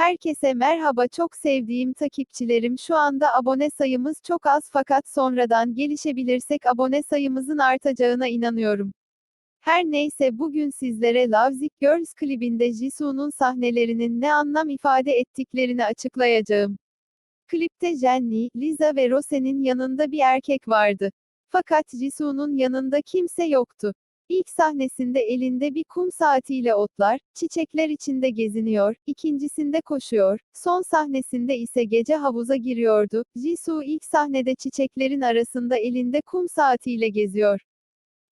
Herkese merhaba çok sevdiğim takipçilerim şu anda abone sayımız çok az fakat sonradan gelişebilirsek abone sayımızın artacağına inanıyorum. Her neyse bugün sizlere Lovezik Girls klibinde Jisoo'nun sahnelerinin ne anlam ifade ettiklerini açıklayacağım. Klipte Jennie, Lisa ve Rose'nin yanında bir erkek vardı. Fakat Jisoo'nun yanında kimse yoktu. İlk sahnesinde elinde bir kum saatiyle otlar, çiçekler içinde geziniyor, ikincisinde koşuyor, son sahnesinde ise gece havuza giriyordu. Jisoo ilk sahnede çiçeklerin arasında elinde kum saatiyle geziyor.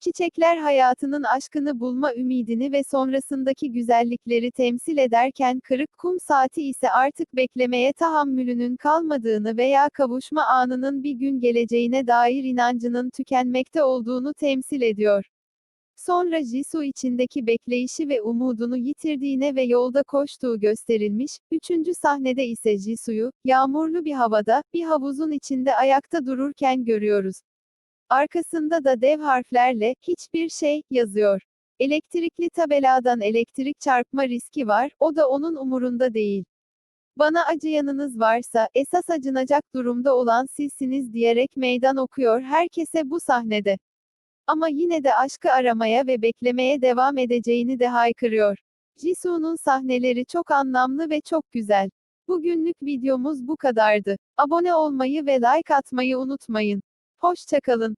Çiçekler hayatının aşkını bulma ümidini ve sonrasındaki güzellikleri temsil ederken kırık kum saati ise artık beklemeye tahammülünün kalmadığını veya kavuşma anının bir gün geleceğine dair inancının tükenmekte olduğunu temsil ediyor. Sonra Jisoo içindeki bekleyişi ve umudunu yitirdiğine ve yolda koştuğu gösterilmiş, üçüncü sahnede ise Jisoo'yu, yağmurlu bir havada, bir havuzun içinde ayakta dururken görüyoruz. Arkasında da dev harflerle, hiçbir şey, yazıyor. Elektrikli tabeladan elektrik çarpma riski var, o da onun umurunda değil. Bana acıyanınız varsa, esas acınacak durumda olan sizsiniz diyerek meydan okuyor herkese bu sahnede. Ama yine de aşkı aramaya ve beklemeye devam edeceğini de haykırıyor. Jisoo'nun sahneleri çok anlamlı ve çok güzel. Bugünlük videomuz bu kadardı. Abone olmayı ve like atmayı unutmayın. Hoşçakalın.